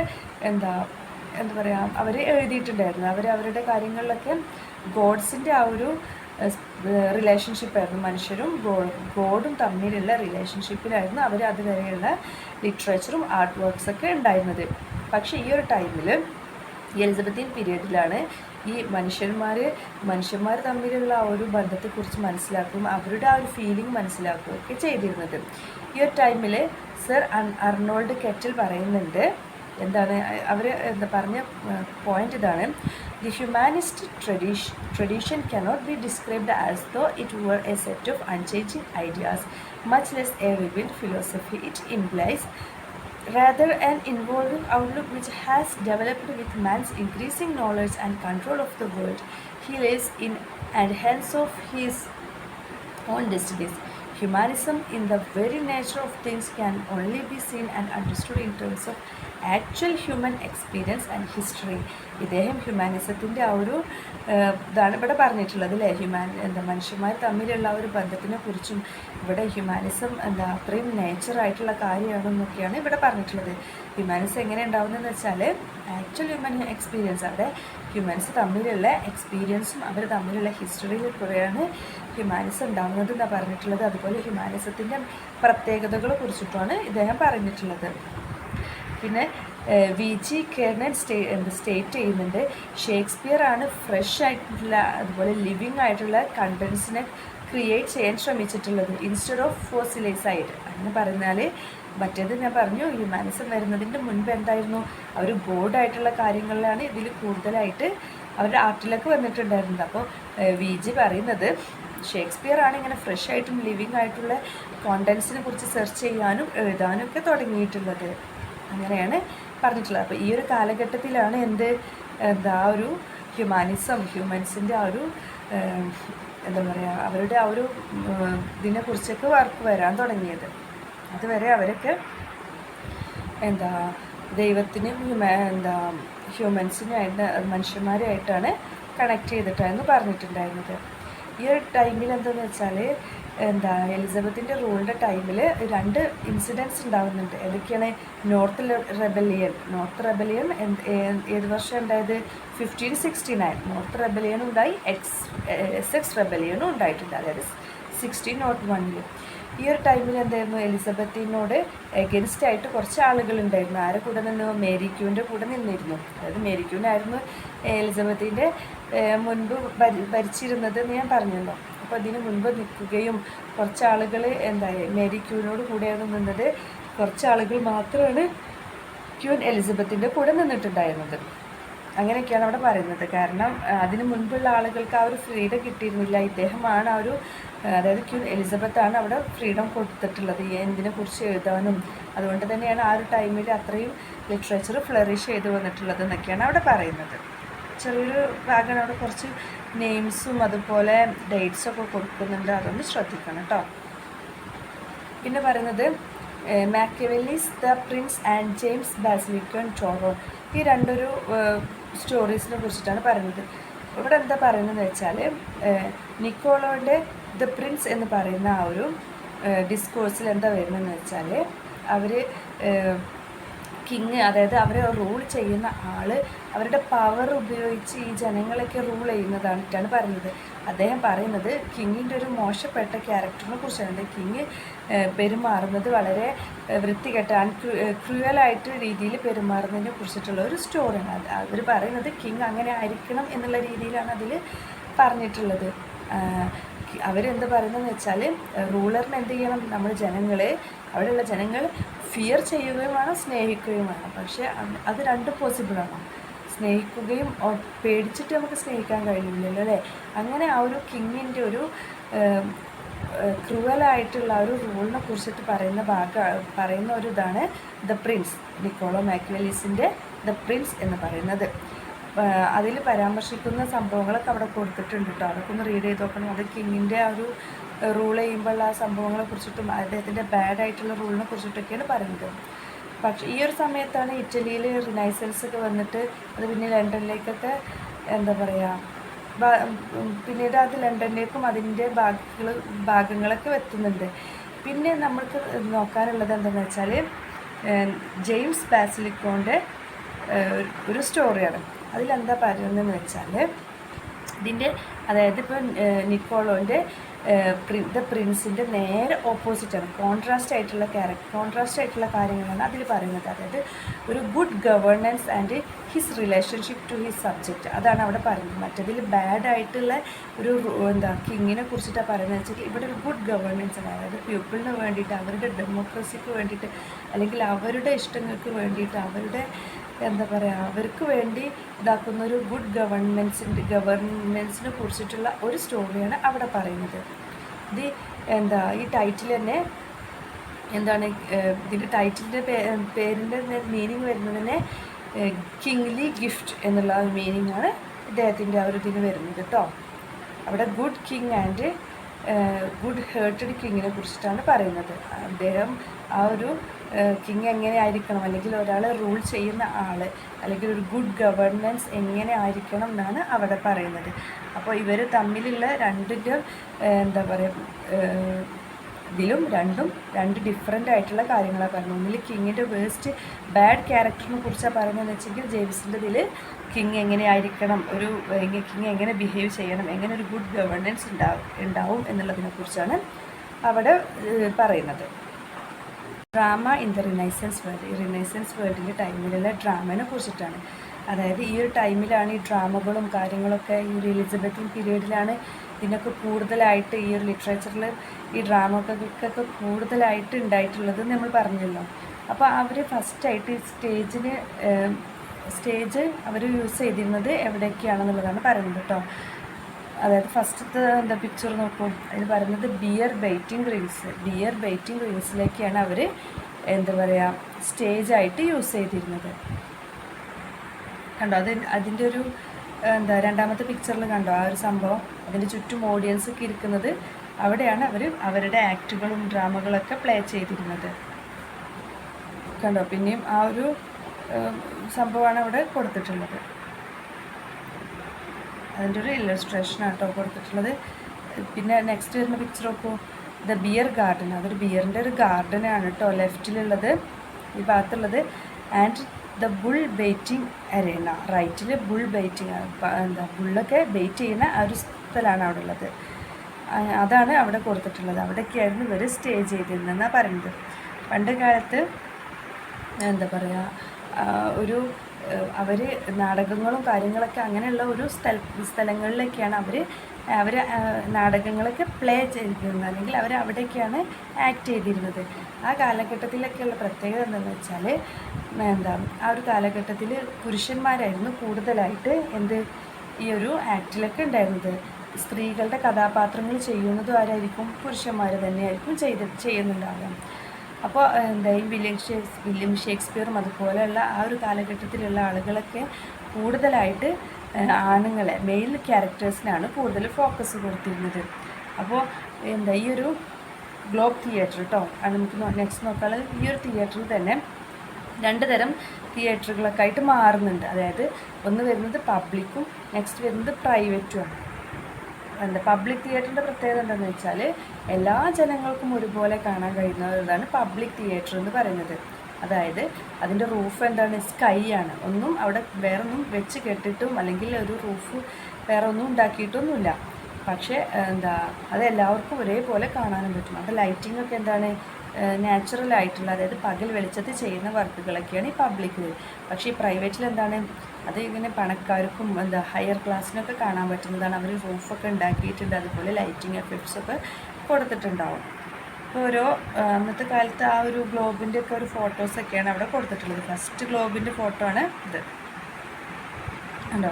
എന്താ എന്താ പറയുക അവർ എഴുതിയിട്ടുണ്ടായിരുന്നു അവർ അവരുടെ കാര്യങ്ങളിലൊക്കെ ഗോഡ്സിന്റെ ആ ഒരു റിലേഷൻഷിപ്പായിരുന്നു മനുഷ്യരും ഗോഡും തമ്മിലുള്ള റിലേഷൻഷിപ്പിലായിരുന്നു അവർ അതുവരെയുള്ള ലിറ്ററേച്ചറും ആർട്ട് വർക്ക്സൊക്കെ ഉണ്ടായിരുന്നത്. പക്ഷേ ഈ ഒരു ടൈമിൽ എലിസബത്തിൻ പീരീഡിലാണ് ഈ മനുഷ്യന്മാർ മനുഷ്യന്മാർ തമ്മിലുള്ള ആ ഒരു ബന്ധത്തെക്കുറിച്ച് മനസ്സിലാക്കും അവരുടെ ആ ഒരു ഫീലിംഗ് മനസ്സിലാക്കുകയും ഒക്കെ ചെയ്തിരുന്നത്. ഈ ഒരു ടൈമിൽ സർ അർണോൾഡ് കെറ്റൽ പറയുന്നുണ്ട് എന്താണ് അവർ എന്താ പറഞ്ഞ പോയിന്റ് ഇതാണ് the humanist tradition tradition cannot be described as though it were a set of unchanging ideas much less a revealed philosophy it implies rather an involving outlook which has developed with man's increasing knowledge and control of the world he lives in and hence of his own destinies. Humanism, in the very nature of things, can only be seen and understood in terms of actual human experience and history ഇദ്ദേഹം ഹ്യൂമാനിസത്തിന്റെ ആ ഒരു ഇതാണ് ഇവിടെ പറഞ്ഞിട്ടുള്ളത് അല്ലേ? Human എന്താ മനുഷ്യന്മാർ തമ്മിലുള്ള ഒരു ബന്ധത്തിനെ കുറിച്ചും ഇവിടെ ഹ്യൂമാനിസം എന്താ അത്രയും നേച്ചറായിട്ടുള്ള കാര്യമാണെന്നൊക്കെയാണ് ഇവിടെ പറഞ്ഞിട്ടുള്ളത്. ഹ്യൂമാനിസം എങ്ങനെ ഉണ്ടാവുന്നതെന്ന് വെച്ചാൽ ആക്ച്വൽ ഹ്യൂമൻ എക്സ്പീരിയൻസ് അവിടെ ഹ്യൂമൻസ് തമ്മിലുള്ള എക്സ്പീരിയൻസും അവർ തമ്മിലുള്ള ഹിസ്റ്ററിയിൽ കൂടെയാണ് ഹ്യൂമാനിസ് ഉണ്ടാവുന്നത് എന്നാണ് പറഞ്ഞിട്ടുള്ളത്. അതുപോലെ ഹ്യൂമാനിസത്തിന്റെ പ്രത്യേകതകളെ കുറിച്ചിട്ടുമാണ് ഇദ്ദേഹം പറഞ്ഞിട്ടുള്ളത്. പിന്നെ വി. ജി. കേർണൻ സ്റ്റേ സ്റ്റേറ്റ് ചെയ്യുന്നുണ്ട്. ഷേക്സ്പിയർ ആണ് ഫ്രഷ് ആയിട്ടുള്ള അതുപോലെ ലിവിങ് ആയിട്ടുള്ള കണ്ടൻസിനെ ക്രിയേറ്റ് ചെയ്യാൻ ശ്രമിച്ചിട്ടുള്ളത്. ഇൻസ്റ്റെഡ് ഓഫ് ഫോസിലൈസ് ആയിട്ട്. അങ്ങനെ പറഞ്ഞാൽ മറ്റേത് ഞാൻ പറഞ്ഞു ഹ്യൂമാനിസം വരുന്നതിന്റെ മുൻപ് എന്തായിരുന്നു? അവർ ബോർഡായിട്ടുള്ള കാര്യങ്ങളിലാണ് ഇതിൽ കൂടുതലായിട്ട് അവരുടെ ആർട്ടിലൊക്കെ വന്നിട്ടുണ്ടായിരുന്നത്. അപ്പോൾ വി ജി പറയുന്നത് ഷേക്സ്പിയർ ആണ് ഇങ്ങനെ ഫ്രഷ് ആയിട്ടും ലിവിങ് ആയിട്ടുള്ള കോണ്ടൻസിനെ കുറിച്ച് സെർച്ച് ചെയ്യാനും എഴുതാനും ഒക്കെ തുടങ്ങിയിട്ടുള്ളത്. അങ്ങനെയാണ് പറഞ്ഞിട്ടുള്ളത്. അപ്പോൾ ഈ ഒരു കാലഘട്ടത്തിലാണ് എന്ത് എന്താ ഒരു ഹ്യൂമാനിസം ഹ്യൂമൻസിന്റെ ആ ഒരു എന്താ പറയുക അവരുടെ ആ ഒരു ഇതിനെക്കുറിച്ചൊക്കെ വർക്ക് വരാൻ തുടങ്ങിയത്. അതുവരെ അവരൊക്കെ എന്താ ദൈവത്തിനും ഹ്യൂമ എന്താ ഹ്യൂമൻസിനായിട്ട് മനുഷ്യന്മാരുമായിട്ടാണ് കണക്ട് ചെയ്തിട്ടായിരുന്നു പറഞ്ഞിട്ടുണ്ടായിരുന്നത്. ഈ ഒരു ടൈമിൽ എന്താണെന്ന് വെച്ചാൽ എന്താ എലിസബത്തിന്റെ റൂളിന്റെ ടൈമിൽ രണ്ട് ഇൻസിഡൻസ് ഉണ്ടാകുന്നുണ്ട് ഏതൊക്കെയാണ്? നോർത്ത് റെബലിയൻ നോർത്ത് റെബലിയൻ ഏത് വർഷം ഉണ്ടായത്? ഫിഫ്റ്റീൻ സിക്സ്റ്റി നയൻ നോർത്ത് റെബലിയനും ഉണ്ടായി എക്സ് എസ് എക്സ് റെബലിയനും ഉണ്ടായിട്ടുണ്ട്. അതായത് സിക്സ്റ്റീൻ നോട്ട് വണ്ണിൽ ഈ ഒരു ടൈമിൽ എന്തായിരുന്നു? എലിസബത്തിനോട് എഗൻസ്റ്റ് ആയിട്ട് കുറച്ച് ആളുകളുണ്ടായിരുന്നു. ആരെ കൂടെ നിന്ന്? മേരി ക്യൂവിന്റെ കൂടെ നിന്നിരുന്നു. അതായത് മേരി ക്യൂവിനായിരുന്നു എലിസബത്തിന്റെ മുൻപ് ഭരി ഭരിച്ചിരുന്നത് എന്ന് ഞാൻ പറഞ്ഞിരുന്നു അപ്പോൾ അതിന് മുൻപ് നിൽക്കുകയും കുറച്ച് ആളുകൾ എന്തായി? മേരി ക്യൂവിനോട് കൂടെയാണ് നിന്നത്. കുറച്ച് ആളുകൾ മാത്രമാണ് ക്യൂൻ എലിസബത്തിന്റെ കൂടെ നിന്നിട്ടുണ്ടായിരുന്നത്. അങ്ങനെയൊക്കെയാണ് അവിടെ പറയുന്നത്. കാരണം അതിനു മുൻപുള്ള ആളുകൾക്ക് ആ ഒരു ഫ്രീഡം കിട്ടിയിരുന്നില്ല. ഇദ്ദേഹമാണ് ആ ഒരു അതായത് ക്യൂ എലിസബത്താണ് അവിടെ ഫ്രീഡം കൊടുത്തിട്ടുള്ളത്. എന്തിനെ കുറിച്ച് എഴുതാനും അതുകൊണ്ട് തന്നെയാണ് ആ ഒരു ടൈമിൽ അത്രയും ലിറ്ററേച്ചർ ഫ്ലറിഷ് ചെയ്ത് വന്നിട്ടുള്ളത് എന്നൊക്കെയാണ് അവിടെ പറയുന്നത്. ചെറിയൊരു ഭാഗമാണ് അവിടെ കുറച്ച് നെയിംസും അതുപോലെ ഡേറ്റ്സൊക്കെ കൊടുക്കുന്നുണ്ട്. അതൊന്ന് ശ്രദ്ധിക്കണം കേട്ടോ പിന്നെ പറയുന്നത് Machiavelli's the Prince and James Basilikon Doron. ഈ രണ്ടൊരു സ്റ്റോറീസിനെ കുറിച്ചിട്ടാണ് പറയുന്നത്. ഇവിടെ എന്താ പറയുന്നതെന്ന് വെച്ചാൽ നിക്കോളോയുടെ ദ പ്രിൻസ് എന്ന് പറയുന്ന ആ ഒരു ഡിസ്കോഴ്സിൽ എന്താ വരുന്നതെന്ന് വെച്ചാൽ അവർ കിങ് അതായത് അവരെ റൂൾ ചെയ്യുന്ന ആൾ അവരുടെ പവർ ഉപയോഗിച്ച് ഈ ജനങ്ങളൊക്കെ റൂൾ ചെയ്യുന്നതായിട്ടാണ് പറയുന്നത്. അദ്ദേഹം പറയുന്നത് കിങ്ങിന്റെ ഒരു മോശപ്പെട്ട ക്യാരക്ടറിനെ കുറിച്ചാണ്. കിങ് പെരുമാറുന്നത് വളരെ വൃത്തികെട്ട വൃത്തികെട്ട ക്രൂയലായിട്ട് രീതിയിൽ പെരുമാറുന്നതിനെ കുറിച്ചിട്ടുള്ള ഒരു സ്റ്റോറിയാണ്. അത് അവർ പറയുന്നത് കിങ് അങ്ങനെ ആയിരിക്കണം എന്നുള്ള രീതിയിലാണ് അതിൽ പറഞ്ഞിട്ടുള്ളത്. അവരെന്ത് പറയുന്നതെന്ന് വെച്ചാൽ റൂളറിന് എന്ത് ചെയ്യണം? നമ്മൾ ജനങ്ങളെ അവിടെയുള്ള ജനങ്ങൾ ഫിയർ ചെയ്യുകയും വേണം സ്നേഹിക്കുകയും വേണം പക്ഷേ അത് രണ്ടും പോസിബിളാണ്. സ്നേഹിക്കുകയും പേടിച്ചിട്ട് നമുക്ക് സ്നേഹിക്കാൻ കഴിയില്ലല്ലോ അല്ലേ? അങ്ങനെ ആ ഒരു കിങ്ങിന്റെ ഒരു ക്രൂവലായിട്ടുള്ള ഒരു റൂളിനെ കുറിച്ചിട്ട് പറയുന്ന ഭാഗ പറയുന്ന ഒരു ഇതാണ് ദ പ്രിൻസ്. നിക്കോളോ മാക്വലീസിന്റെ ദ പ്രിൻസ് എന്ന് പറയുന്നത്. അതിൽ പരാമർശിക്കുന്ന സംഭവങ്ങളൊക്കെ അവിടെ കൊടുത്തിട്ടുണ്ട് കേട്ടോ. അതൊക്കെ ഒന്ന് റീഡ് ചെയ്ത് നോക്കണം. അത് കിങ്ങിന്റെ ആ ഒരു റൂൾ ചെയ്യുമ്പോൾ ആ സംഭവങ്ങളെ കുറിച്ചിട്ടും അദ്ദേഹത്തിന്റെ ബാഡ് ആയിട്ടുള്ള റൂളിനെ കുറിച്ചിട്ടൊക്കെയാണ് പറയുന്നത്. പക്ഷേ ഈ ഒരു സമയത്താണ് ഇറ്റലിയിൽ റിനൈസൻസ് ഒക്കെ വന്നിട്ട് അത് പിന്നെ ലണ്ടനിലേക്കൊക്കെ എന്താ പറയുക പിന്നീട് അത് ലണ്ടനിലേക്കും അതിന്റെ ഭാഗങ്ങൾ ഭാഗങ്ങളൊക്കെ എത്തുന്നുണ്ട്. പിന്നെ നമ്മൾക്ക് നോക്കാനുള്ളത് എന്താണെന്ന് വെച്ചാൽ ജെയിംസ് ബാസിലിക്കോന്റെ ഒരു സ്റ്റോറിയാണ്. അതിലെന്താ പറയുന്നതെന്ന് വെച്ചാൽ ഇതിന്റെ അതായത് ഇപ്പം നിക്കോളോന്റെ ദ പ്രിൻസിന്റെ നേരെ ഓപ്പോസിറ്റാണ് കോൺട്രാസ്റ്റ് ആയിട്ടുള്ള ക്യാരക്ടർ കോൺട്രാസ്റ്റ് ആയിട്ടുള്ള കാര്യങ്ങളാണ് അതിൽ പറയുന്നത്. അതായത് ഒരു good governance and his relationship to his subject അതാണ് അവിടെ പറയുന്നത്. മറ്റതിൽ ബാഡ് ആയിട്ടുള്ള ഒരു എന്താ കിങ്ങിനെ കുറിച്ചിട്ടാണ് പറയുന്നത്. വെച്ചാൽ ഇവിടെ ഒരു ഗുഡ് ഗവേണൻസ് ആണ്. അതായത് പീപ്പിളിന് വേണ്ടിയിട്ട് അവരുടെ ഡെമോക്രസിക്ക് വേണ്ടിയിട്ട് അല്ലെങ്കിൽ അവരുടെ ഇഷ്ടങ്ങൾക്ക് വേണ്ടിയിട്ട് അവരുടെ എന്താ പറയുക അവർക്ക് വേണ്ടി ഇതാക്കുന്ന ഒരു ഗുഡ് ഗവൺമെൻസിന്റെ ഗവൺമെൻസിനെ കുറിച്ചിട്ടുള്ള ഒരു സ്റ്റോറിയാണ് അവിടെ പറയുന്നത്. ഇത് എന്താ ഈ ടൈറ്റിൽ തന്നെ എന്താണ് ഇതിന്റെ ടൈറ്റിലിന്റെ പേരിന്റെ മീനിങ് വരുന്നത് തന്നെ കിങ്ലി ഗിഫ്റ്റ് എന്നുള്ള മീനിങ് ആണ് ഇദ്ദേഹത്തിന്റെ ആ ഒരു ഇതിന് വരുന്നത് കേട്ടോ അവിടെ good king and good hearted കിങ്ങിനെ കുറിച്ചിട്ടാണ് പറയുന്നത്. അദ്ദേഹം ആ ഒരു കിങ് എങ്ങനെ ആയിരിക്കണം അല്ലെങ്കിൽ ഒരാൾ റൂൾ ചെയ്യുന്ന ആൾ അല്ലെങ്കിൽ ഒരു ഗുഡ് ഗവർണൻസ് എങ്ങനെ ആയിരിക്കണം എന്നാണ് അവിടെ പറയുന്നത്. അപ്പോൾ ഇവർ തമ്മിലുള്ള രണ്ടിന്റെ എന്താ പറയുക ഇതിലും രണ്ടും രണ്ട് ഡിഫറെന്റ് ആയിട്ടുള്ള കാര്യങ്ങളാണ് പറയുന്നത് ഒന്നിൽ കിങ്ങിന്റെ വേസ്റ്റ് ബാഡ് ക്യാരക്ടറിനെ കുറിച്ചാണ് പറയുന്നതെന്ന് വെച്ചെങ്കിൽ ജെയിംസിന്റെ ഇതിൽ കിങ് എങ്ങനെ ആയിരിക്കണം ഒരു കിങ് എങ്ങനെ ബിഹേവ് ചെയ്യണം? എങ്ങനെ ഒരു ഗുഡ് ഗവർണൻസ് ഉണ്ടാവും ഉണ്ടാവും എന്നുള്ളതിനെ കുറിച്ചാണ് അവിടെ പറയുന്നത്. Drama in the renaissance world ഈ റിനൈസൻസ് വേൾഡിന്റെ ടൈമിലുള്ള ഡ്രാമനെ കുറിച്ചിട്ടാണ്. അതായത് ഈ ഒരു ടൈമിലാണ് ഈ ഡ്രാമകളും കാര്യങ്ങളൊക്കെ ഈ ഒരു എലിസബത്തിൻ പീരീഡിലാണ് ഇതിനൊക്കെ കൂടുതലായിട്ട് ഈ ഒരു ലിറ്ററേച്ചറിൽ ഈ ഡ്രാമകൾക്കൊക്കെ കൂടുതലായിട്ട് ഉണ്ടായിട്ടുള്ളത് നമ്മൾ പറഞ്ഞല്ലോ. അപ്പോൾ അവർ ഫസ്റ്റായിട്ട് ഈ സ്റ്റേജിന് സ്റ്റേജ് അവർ യൂസ് ചെയ്തിരുന്നത് എവിടെയൊക്കെയാണെന്നുള്ളതാണ് പറയുന്നത് കേട്ടോ. അതായത് ഫസ്റ്റത്തെ എന്താ പിക്ചർ നോക്കൂ. അതിൽ പറയുന്നത് bear baiting rings bear baiting റിങ്സിലേക്കാണ് അവർ എന്താ പറയുക സ്റ്റേജായിട്ട് യൂസ് ചെയ്തിരുന്നത്. കണ്ടോ? അത് അതിന്റെ ഒരു എന്താ രണ്ടാമത്തെ പിക്ചറിൽ കണ്ടോ ആ ഒരു സംഭവം? അതിന്റെ ചുറ്റും ഓഡിയൻസ് ഒക്കെ ഇരിക്കുന്നത് അവിടെയാണ് അവർ അവരുടെ ആക്റ്റുകളും ഡ്രാമകളൊക്കെ പ്ലേ ചെയ്തിരുന്നത്. കണ്ടോ? പിന്നെയും ആ ഒരു സംഭവമാണ് അവിടെ കൊടുത്തിട്ടുള്ളത്. അതിന്റെ ഒരു ഇല്ലസ്ട്രേഷൻ ആട്ടോ കൊടുത്തിട്ടുള്ളത്. പിന്നെ നെക്സ്റ്റ് വരുന്ന പിക്ചർ നോക്കൂ. ദ ബിയർ ഗാർഡൻ അതൊരു ബിയറിന്റെ ഒരു ഗാർഡനാണ് കേട്ടോ ലെഫ്റ്റിലുള്ളത് ഈ ഭാഗത്തുള്ളത്. And the bull baiting arena റൈറ്റിൽ bull baiting എന്താ ബുള്ളൊക്കെ ബെയ്റ്റ് ചെയ്യുന്ന ആ ഒരു സ്ഥലമാണ് അവിടെ ഉള്ളത്. അതാണ് അവിടെ കൊടുത്തിട്ടുള്ളത്. അവിടെയൊക്കെയായിരുന്നു ഇവർ സ്റ്റേ ചെയ്തിരുന്നതെന്നാണ് പറയുന്നത്. പണ്ട് കാലത്ത് എന്താ പറയുക ഒരു അവർ നാടകങ്ങളും കാര്യങ്ങളൊക്കെ അങ്ങനെയുള്ള ഒരു സ്ഥല സ്ഥലങ്ങളിലൊക്കെയാണ് അവർ അവർ നാടകങ്ങളൊക്കെ പ്ലേ ചെയ്തിരുന്നത്. അല്ലെങ്കിൽ അവർ അവിടെയൊക്കെയാണ് ആക്ട് ചെയ്തിരുന്നത്. ആ കാലഘട്ടത്തിലൊക്കെയുള്ള പ്രത്യേകത എന്താണെന്ന് വെച്ചാൽ എന്താ ആ ഒരു കാലഘട്ടത്തിൽ പുരുഷന്മാരായിരുന്നു കൂടുതലായിട്ട് എന്ത് ഈ ഒരു ആക്ടിലൊക്കെ ഉണ്ടായിരുന്നത്. സ്ത്രീകളുടെ കഥാപാത്രങ്ങൾ ചെയ്യുന്നതും ആരായിരിക്കും? പുരുഷന്മാർ തന്നെയായിരിക്കും ചെയ്ത് ചെയ്യുന്നുണ്ടാവുക. അപ്പോൾ എന്താ ഈ വില്യം ഷേക്സ് വില്യം ഷേക്സ്പിയറും അതുപോലെയുള്ള ആ ഒരു കാലഘട്ടത്തിലുള്ള ആളുകളൊക്കെ കൂടുതലായിട്ട് ആണുങ്ങളെ മെയിൽ ക്യാരക്ടേഴ്സിനാണ് കൂടുതൽ ഫോക്കസ് കൊടുത്തിരുന്നത്. അപ്പോൾ എന്താ ഈ ഒരു ഗ്ലോബ് തിയേറ്റർ കേട്ടോ അത് നമുക്ക് നെക്സ്റ്റ് നോക്കാനുള്ളത് ഈ ഒരു തിയേറ്ററിൽ തന്നെ രണ്ട് തരം തിയേറ്ററുകളൊക്കെ ആയിട്ട് മാറുന്നുണ്ട്. അതായത് ഒന്ന് വരുന്നത് പബ്ലിക്കും നെക്സ്റ്റ് വരുന്നത് പ്രൈവറ്റുമാണ്. എന്താ പബ്ലിക് തിയേറ്ററിന്റെ പ്രത്യേകത എന്താണെന്ന് വെച്ചാൽ എല്ലാ ജനങ്ങൾക്കും ഒരുപോലെ കാണാൻ കഴിയുന്നതാണ് പബ്ലിക് തിയേറ്റർ എന്ന് പറയുന്നത്. അതായത് അതിന്റെ റൂഫ് എന്താണ്? സ്കൈ ആണ്. ഒന്നും അവിടെ വേറെ ഒന്നും വെച്ച് കെട്ടിട്ടും അല്ലെങ്കിൽ ഒരു റൂഫ് വേറെ ഒന്നും ഉണ്ടാക്കിയിട്ടൊന്നുമില്ല. പക്ഷേ എന്താ അത് എല്ലാവർക്കും ഒരേപോലെ കാണാനും പറ്റും. അവിടെ ലൈറ്റിംഗ് ഒക്കെ എന്താണ്? നാച്ചുറൽ ആയിട്ടുള്ള അതായത് പകൽ വെളിച്ചത്തിൽ ചെയ്യുന്ന വർക്കുകളൊക്കെയാണ് ഈ പബ്ലിക്കിൽ പക്ഷേ ഈ പ്രൈവറ്റിൽ എന്താണ് അത് ഇങ്ങനെ പണക്കാർക്കും എന്താ ഹയർ ക്ലാസ്സിനൊക്കെ കാണാൻ പറ്റുന്നതാണ്. അവർ റൂഫൊക്കെ ഉണ്ടാക്കിയിട്ടുണ്ട്. അതുപോലെ ലൈറ്റിംഗ് എഫക്ട്സ് ഒക്കെ കൊടുത്തിട്ടുണ്ടാവും. ഇപ്പോൾ ഓരോ അന്നത്തെ കാലത്ത് ആ ഒരു ഗ്ലോബിന്റെ ഒക്കെ ഒരു ഫോട്ടോസൊക്കെയാണ് അവിടെ കൊടുത്തിട്ടുള്ളത്. ഫസ്റ്റ് ഗ്ലോബിന്റെ ഫോട്ടോ ആണ് ഇത്. ഉണ്ടോ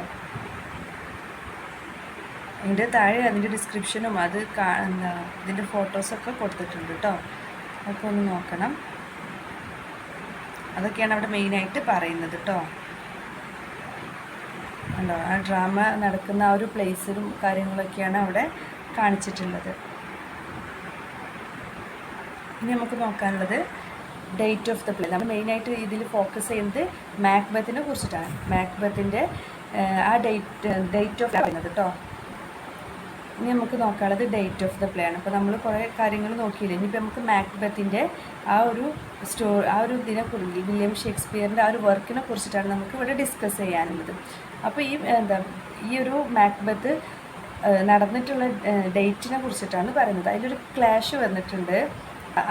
അതിന്റെ താഴെ അതിന്റെ ഡിസ്ക്രിപ്ഷനും അത് എന്താ ഇതിന്റെ ഫോട്ടോസൊക്കെ കൊടുത്തിട്ടുണ്ട് കേട്ടോ അതൊക്കെ ഒന്ന് നോക്കണം. അതൊക്കെയാണ് അവിടെ മെയിനായിട്ട് പറയുന്നത് കേട്ടോ ഉണ്ടോ ആ ഡ്രാമ നടക്കുന്ന ആ ഒരു പ്ലേസിലും കാര്യങ്ങളൊക്കെയാണ് അവിടെ കാണിച്ചിട്ടുള്ളത്. ഇനി നമുക്ക് നോക്കാനുള്ളത് ഡേറ്റ് ഓഫ് ദ പ്ലേ. നമ്മൾ മെയിനായിട്ട് ഇതിൽ ഫോക്കസ് ചെയ്യുന്നത് മാക്ബത്തിനെ കുറിച്ചിട്ടാണ്. മാക്ബത്തിന്റെ ആ ഡേറ്റ് ഡേറ്റ് ഓഫ് പറയുന്നത് കേട്ടോ ഇനി നമുക്ക് നോക്കാനുള്ളത് ഡേറ്റ് ഓഫ് ദ പ്ലേ ആണ്. അപ്പോൾ നമ്മൾ കുറേ കാര്യങ്ങൾ നോക്കിയില്ല? ഇനിയിപ്പോൾ നമുക്ക് മാക്ബത്തിന്റെ ആ ഒരു സ്റ്റോ ആ ഒരു ഇതിനെ കുറിച്ച് വില്യം ഷേക്സ്പിയറിന്റെ ആ ഒരു വർക്കിനെ കുറിച്ചിട്ടാണ് നമുക്ക് ഇവിടെ ഡിസ്കസ് ചെയ്യാനുള്ളത്. അപ്പോൾ ഈ എന്താ ഈ ഒരു മാക്ബത്ത് നടന്നിട്ടുള്ള ഡേറ്റിനെ കുറിച്ചിട്ടാണ് പറയുന്നത്. അതിലൊരു ക്ലാഷ് വന്നിട്ടുണ്ട്.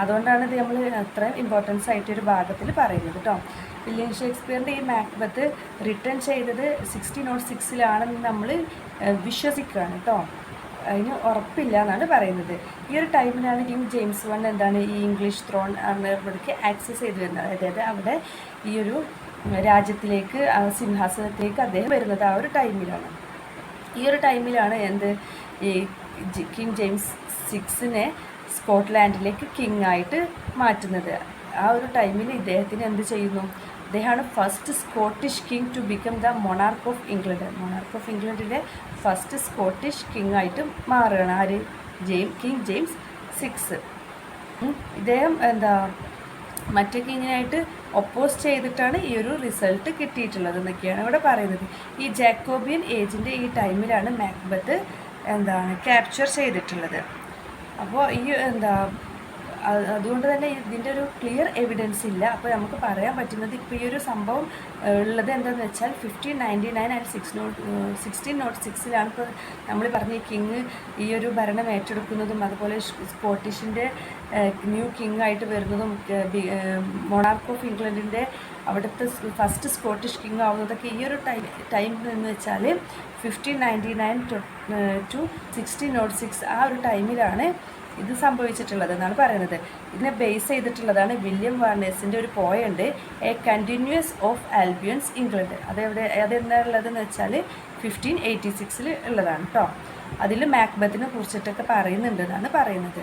അതുകൊണ്ടാണ് ഇത് നമ്മൾ അത്രയും ഇമ്പോർട്ടൻസ് ആയിട്ട് ഒരു ഭാഗത്തിൽ പറയുന്നത് കേട്ടോ വില്യം ഷേക്സ്പിയറിന്റെ ഈ മാക്ബത്ത് റിട്ടേൺ ചെയ്തത് സിക്സ്റ്റീൻ നോട്ട് സിക്സിലാണെന്ന് നമ്മൾ വിശ്വസിക്കുകയാണ് കേട്ടോ അതിന് ഉറപ്പില്ല എന്നാണ് പറയുന്നത്. ഈ ഒരു ടൈമിലാണ് കിങ് ജെയിംസ് വൺ എന്താണ് ഈ ഇംഗ്ലീഷ് ത്രോൺ ഇവിടേക്ക് ആക്സസ് ചെയ്ത് വരുന്നത്. അതായത് അവിടെ ഈ ഒരു രാജ്യത്തിലേക്ക് സിംഹാസനത്തിലേക്ക് അദ്ദേഹം വരുന്നത് ആ ഒരു ടൈമിലാണ്. ഈ ഒരു ടൈമിലാണ് എന്ത്? ഈ കിങ് ജെയിംസ് സിക്സിനെ സ്കോട്ട്ലാൻഡിലേക്ക് കിങ് ആയിട്ട് മാറ്റുന്നത്. ആ ഒരു ടൈമിൽ ഇദ്ദേഹത്തിന് എന്ത് ചെയ്യുന്നു? അദ്ദേഹമാണ് first Scottish king to become the monarch of England monarch of ഇംഗ്ലണ്ടിലെ ഫസ്റ്റ് സ്കോട്ടിഷ് കിങ് ആയിട്ട് മാറുകയാണ് ആര്? ജെയിം കിങ് ജെയിംസ് സിക്സ്. ഇദ്ദേഹം എന്താ മറ്റേ കിങ്ങിനായിട്ട് ഒപ്പോസ് ചെയ്തിട്ടാണ് ഈ ഒരു റിസൾട്ട് കിട്ടിയിട്ടുള്ളത് എന്നൊക്കെയാണ് ഇവിടെ പറയുന്നത്. ഈ ജാക്കോബിയൻ ഏജിന്റെ ഈ ടൈമിലാണ് മാക്ബത്ത് എന്താണ് ക്യാപ്ചർ ചെയ്തിട്ടുള്ളത്. അപ്പോൾ ഈ എന്താ അതുകൊണ്ട് തന്നെ ഇതിന്റെ ഒരു ക്ലിയർ എവിഡൻസ് ഇല്ല. അപ്പോൾ നമുക്ക് പറയാൻ പറ്റുന്നത് ഇപ്പോൾ ഈ ഒരു സംഭവം ഉള്ളത് എന്താണെന്ന് വെച്ചാൽ fifteen ninety nine and six nought sixteen nought സിക്സിലാണ് ഇപ്പോൾ നമ്മൾ പറഞ്ഞ കിങ് ഈ ഒരു ഭരണം ഏറ്റെടുക്കുന്നതും അതുപോലെ സ്കോട്ടിഷിന്റെ ന്യൂ കിങ് ആയിട്ട് വരുന്നതും മൊണാർക്ക് ഓഫ് ഇംഗ്ലണ്ടിന്റെ അവിടുത്തെ ഫസ്റ്റ് സ്കോട്ടിഷ് കിങ് ആവുന്നതൊക്കെ ഈ ഒരു ടൈം ടൈം എന്ന് വെച്ചാൽ fifteen ninety nine to sixteen nought six ആ ഒരു ടൈമിലാണ് ഇത് സംഭവിച്ചിട്ടുള്ളത് എന്നാണ് പറയുന്നത്. ഇതിനെ ബേസ് ചെയ്തിട്ടുള്ളതാണ് വില്യം വാർണേഴ്സിന്റെ ഒരു പോയുണ്ട് a continuance of Albion's England അതെവിടെ അതെന്താ ഉള്ളതെന്ന് വെച്ചാൽ ഫിഫ്റ്റീൻ എയ്റ്റി സിക്സിൽ ഉള്ളതാണ് കേട്ടോ അതിൽ മാക്ബത്തിനെ കുറിച്ചിട്ടൊക്കെ പറയുന്നുണ്ടെന്നാണ് പറയുന്നത്.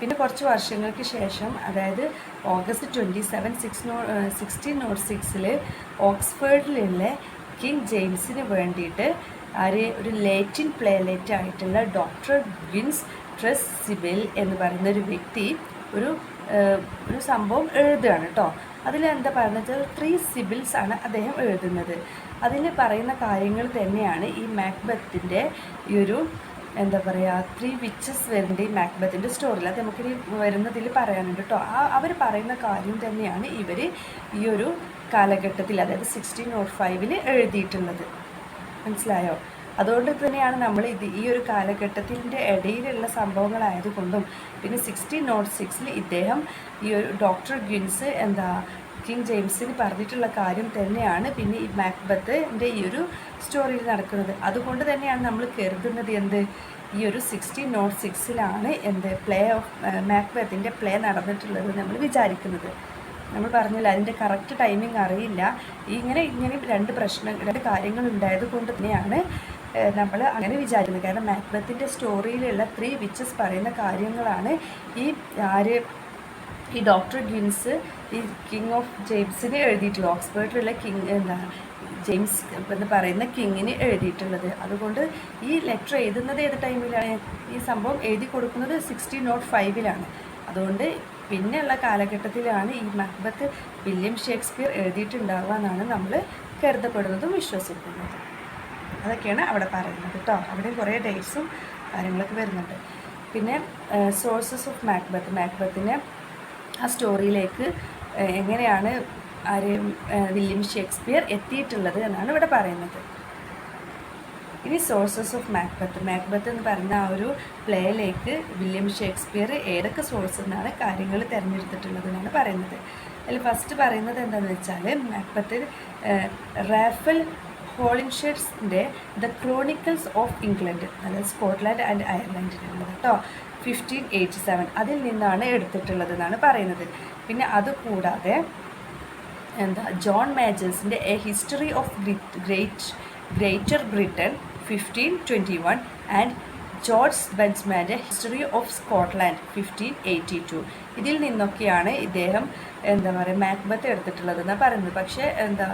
പിന്നെ കുറച്ച് വർഷങ്ങൾക്ക് ശേഷം അതായത് August twenty seven six no sixteen nought സിക്സിൽ ഓക്സ്ഫേർഡിലുള്ള കിങ് ജെയിംസിന് വേണ്ടിയിട്ട് ആര് ഒരു ലേറ്റിൻ പ്ലേലേറ്റ് ആയിട്ടുള്ള ഡോക്ടർ ഗിൻസ് ട്രസ് സിബിൽ എന്ന് പറയുന്ന ഒരു വ്യക്തി ഒരു ഒരു സംഭവം എഴുതുകയാണ് കേട്ടോ. അതിൽ എന്താ പറയുന്നത്? ത്രീ സിബിൽസ് ആണ് അദ്ദേഹം എഴുതുന്നത്. അതിൽ പറയുന്ന കാര്യങ്ങൾ തന്നെയാണ് ഈ മാക്ബത്തിന്റെ ഈ ഒരു എന്താ പറയുക ത്രീ വിച്ചസ് വരുന്നുണ്ട് ഈ മാക്ബത്തിന്റെ സ്റ്റോറിൽ അത് നമുക്കിനി വരുന്നതിൽ പറയാനുണ്ട് കേട്ടോ ആ അവർ പറയുന്ന കാര്യം തന്നെയാണ് ഇവർ ഈ ഒരു കാലഘട്ടത്തിൽ അതായത് സിക്സ്റ്റീൻ നോട്ട് ഫൈവിൽ എഴുതിയിട്ടുള്ളത്. മനസ്സിലായോ? അതുകൊണ്ട് തന്നെയാണ് നമ്മൾ ഇത് ഈ ഒരു കാലഘട്ടത്തിന്റെ ഇടയിലുള്ള സംഭവങ്ങളായതുകൊണ്ടും പിന്നെ സിക്സ്റ്റീൻ നോട്ട് സിക്സിൽ ഇദ്ദേഹം ഈ ഒരു ഡോക്ടർ ഗിൻസ് എന്താ കിങ് ജെയിംസിന് പറഞ്ഞിട്ടുള്ള കാര്യം തന്നെയാണ് പിന്നെ ഈ മാക്ബത്തിന്റെ ഈ ഒരു സ്റ്റോറിയിൽ നടക്കുന്നത്. അതുകൊണ്ട് തന്നെയാണ് നമ്മൾ കരുതുന്നത് എന്ത്? ഈ ഒരു സിക്സ്റ്റീൻ നോട്ട് സിക്സിലാണ് എന്ത് പ്ലേ ഓഫ് മാക്ബത്തിന്റെ പ്ലേ നടന്നിട്ടുള്ളത് നമ്മൾ വിചാരിക്കുന്നത്. നമ്മൾ പറഞ്ഞില്ല അതിന്റെ കറക്റ്റ് ടൈമിംഗ് അറിയില്ല. ഇങ്ങനെ ഇങ്ങനെ രണ്ട് പ്രശ്നം രണ്ട് കാര്യങ്ങൾ ഉണ്ടായത് കൊണ്ട് തന്നെയാണ് നമ്മൾ അങ്ങനെ വിചാരിക്കുന്നത്. കാരണം മാക്ബത്തിന്റെ സ്റ്റോറിയിലുള്ള ത്രീ വിച്ചസ് പറയുന്ന കാര്യങ്ങളാണ് ഈ ആര് ഈ ഡോക്ടർ ഗിൻസ് ഈ കിങ് ഓഫ് ജെയിംസിന് എഴുതിയിട്ടുള്ളത് ഓക്സ്ഫേർഡിലുള്ള കിങ് എന്താ ജെയിംസ് എന്ന് പറയുന്ന കിങ്ങിന് എഴുതിയിട്ടുള്ളത്. അതുകൊണ്ട് ഈ ലെറ്റർ എഴുതുന്നത് ഏത് ടൈമിലാണ്? ഈ സംഭവം എഴുതി കൊടുക്കുന്നത് സിക്സ്റ്റീൻ നോട്ട് ഫൈവിലാണ് അതുകൊണ്ട് പിന്നെയുള്ള കാലഘട്ടത്തിലാണ് ഈ മഹബത്ത് വില്യം ഷേക്സ്പിയർ എഴുതിയിട്ടുണ്ടാവുക എന്നാണ് നമ്മൾ കരുതപ്പെടുന്നതും വിശ്വസിക്കുന്നതും. അതൊക്കെയാണ് അവിടെ പറയുന്നത് കേട്ടോ. അവിടെ കുറേ ഡേറ്റ്സും കാര്യങ്ങളൊക്കെ വരുന്നുണ്ട്. പിന്നെ സോഴ്സസ് ഓഫ് മാക്ബത്ത് മാക്ബത്തിനെ ആ സ്റ്റോറിയിലേക്ക് എങ്ങനെയാണ് ആര് വില്യം ഷേക്സ്പിയർ എത്തിയിട്ടുള്ളത് എന്നാണ് ഇവിടെ പറയുന്നത്. ഇനി സോഴ്സസ് ഓഫ് മാക്ബത്ത് മാക്ബത്ത് എന്ന് പറയുന്ന ആ ഒരു പ്ലേയിലേക്ക് വില്യം ഷേക്സ്പിയർ ഏതൊക്കെ സോഴ്സ് എന്നാണ് കാര്യങ്ങൾ തിരഞ്ഞെടുത്തിട്ടുള്ളത് എന്നാണ് പറയുന്നത്. അതിൽ ഫസ്റ്റ് പറയുന്നത് എന്താണെന്ന് വെച്ചാൽ മാക്ബത്ത് റാഫൽ ഹോളിൻഷെഡ്സിന്റെ ദ ക്രോണിക്കിൾസ് ഓഫ് ഇംഗ്ലണ്ട് അതായത് സ്കോട്ട്ലാൻഡ് ആൻഡ് അയർലൻഡിനുള്ളത് കേട്ടോ ഫിഫ്റ്റീൻ എയ്റ്റി സെവൻ അതിൽ നിന്നാണ് എടുത്തിട്ടുള്ളത് എന്നാണ് പറയുന്നത്. പിന്നെ അതുകൂടാതെ എന്താ John മാജേഴ്സിന്റെ a history of great Greater Britain fifteen twenty one and George ബെൻസ്മാന്റെ history of Scotland fifteen eighty two ഇതിൽ നിന്നൊക്കെയാണ് ഇദ്ദേഹം എന്താ പറയുക മാക്ബത്ത് എടുത്തിട്ടുള്ളതെന്നാണ് പറയുന്നത്. പക്ഷേ എന്താ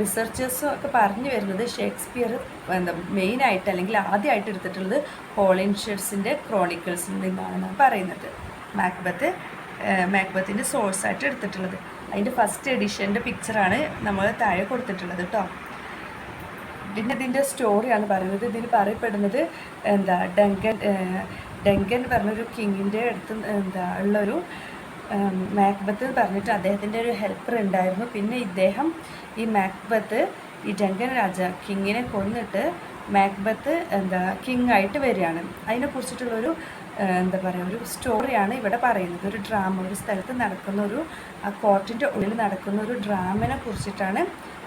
റിസർച്ചേഴ്സും ഒക്കെ പറഞ്ഞു വരുന്നത് ഷേക്സ്പിയർ എന്താ മെയിനായിട്ട് അല്ലെങ്കിൽ ആദ്യമായിട്ട് എടുത്തിട്ടുള്ളത് ഹോളിൻഷേഴ്സിന്റെ ക്രോണിക്കിൾസിൽ നിന്നാണ് പറയുന്നത്. മാക്ബത്ത് മാക്ബത്തിന്റെ സോഴ്സായിട്ട് എടുത്തിട്ടുള്ളത്. അതിന്റെ ഫസ്റ്റ് എഡിഷന്റെ പിക്ചറാണ് നമ്മൾ താഴെ കൊടുത്തിട്ടുള്ളത് കേട്ടോ. പിന്നെ ഇതിന്റെ സ്റ്റോറിയാണ് പറയുന്നത്. ഇതിൽ പറയപ്പെടുന്നത് എന്താ ഡങ്കൻ ഡെങ്കൻ പറഞ്ഞൊരു കിങ്ങിന്റെ അടുത്ത് എന്താ ഉള്ളൊരു മാക്ബത്ത് പറഞ്ഞിട്ട് അദ്ദേഹത്തിന്റെ ഒരു ഹെൽപ്പർ ഉണ്ടായിരുന്നു. പിന്നെ ഇദ്ദേഹം ഈ മാക്ബത്ത് ഈ ഡങ്കൻ രാജ കിങ്ങിനെ കൊന്നിട്ട് മാക്ബത്ത് എന്താ കിങ് ആയിട്ട് വരികയാണ് അതിനെക്കുറിച്ചിട്ടുള്ളൊരു എന്താ പറയുക ഒരു സ്റ്റോറിയാണ് ഇവിടെ പറയുന്നത്. ഒരു ഡ്രാമ ഒരു സ്ഥലത്ത് നടക്കുന്ന ഒരു ആ കോർട്ടിന്റെ ഉള്ളിൽ നടക്കുന്ന ഒരു ഡ്രാമനെ കുറിച്ചിട്ടാണ്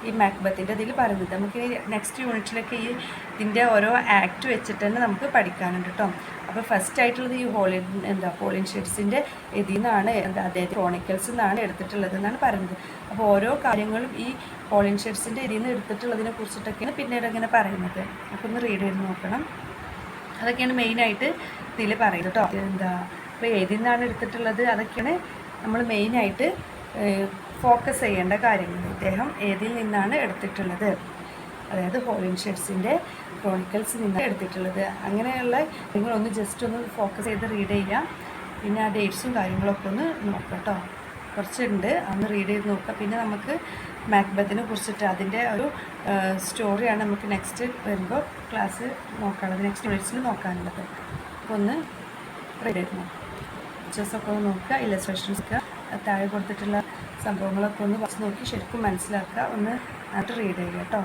ഈ മാക്ബത്തിന്റെ ഇതിൽ പറയുന്നത്. നമുക്ക് നെക്സ്റ്റ് യൂണിറ്റിലൊക്കെ ഈ ഇതിന്റെ ഓരോ ആക്ട് വെച്ചിട്ട് തന്നെ നമുക്ക് പഠിക്കാനുണ്ട് കേട്ടോ അപ്പോൾ ഫസ്റ്റ് ആയിട്ടുള്ളത് ഈ ഹോളി എന്താ ഹോളിൻ ഷെഡ്സിന്റെ ഇതിൽ നിന്നാണ് എന്താ അദ്ദേഹത്തെ ക്രോണിക്കൽസ് നിന്നാണ് എടുത്തിട്ടുള്ളത് എന്നാണ് പറയുന്നത്. അപ്പോൾ ഓരോ കാര്യങ്ങളും ഈ ഹോളിൻ ഷെഡ്സിന്റെ ഇതിൽ നിന്ന് എടുത്തിട്ടുള്ളതിനെ കുറിച്ചിട്ടൊക്കെയാണ് പിന്നീട് ഇങ്ങനെ പറയുന്നത്. അപ്പോൾ ഒന്ന് റീഡ് ചെയ്ത് നോക്കണം. അതൊക്കെയാണ് മെയിനായിട്ട് ഇതിൽ പറയുന്നത് കേട്ടോ എന്താ ഇപ്പോൾ ഏതിൽ നിന്നാണ് എടുത്തിട്ടുള്ളത്? അതൊക്കെയാണ് നമ്മൾ മെയിനായിട്ട് ഫോക്കസ് ചെയ്യേണ്ട കാര്യങ്ങൾ. അദ്ദേഹം ഏതിൽ നിന്നാണ് എടുത്തിട്ടുള്ളത്? അതായത് ഹോളിൻ ഷെഡ്സിന്റെ ക്രോണിക്കൽസ് നിന്ന് എടുത്തിട്ടുള്ളത്. അങ്ങനെയുള്ള നിങ്ങളൊന്ന് ജസ്റ്റ് ഒന്ന് ഫോക്കസ് ചെയ്ത് റീഡ് ചെയ്യാം പിന്നെ ആ ഡേറ്റ്സും കാര്യങ്ങളൊക്കെ ഒന്ന് നോക്കാം കേട്ടോ. കുറച്ചുണ്ട്. അന്ന് റീഡ് ചെയ്ത് നോക്കുക പിന്നെ നമുക്ക് മാക്ബത്തിനെ കുറിച്ചിട്ട് അതിന്റെ ഒരു സ്റ്റോറിയാണ് നമുക്ക് നെക്സ്റ്റ് വരുമ്പോൾ ക്ലാസ് നോക്കാനുള്ളത്. നെക്സ്റ്റ് ഡേറ്റ്സിൽ നോക്കാനുള്ളത്. അപ്പോൾ ഒന്ന് റീഡ് നോക്കാം. പിക്ചേഴ്സൊക്കെ ഒന്ന് നോക്കുക ഇല്ലസ്ട്രേഷൻസ് താഴെ കൊടുത്തിട്ടുള്ള സംഭവങ്ങളൊക്കെ ഒന്ന് വായിച്ച് നോക്കി ശരിക്കും മനസ്സിലാക്കുക. ഒന്ന് അത് റീഡ് ചെയ്യുക കേട്ടോ.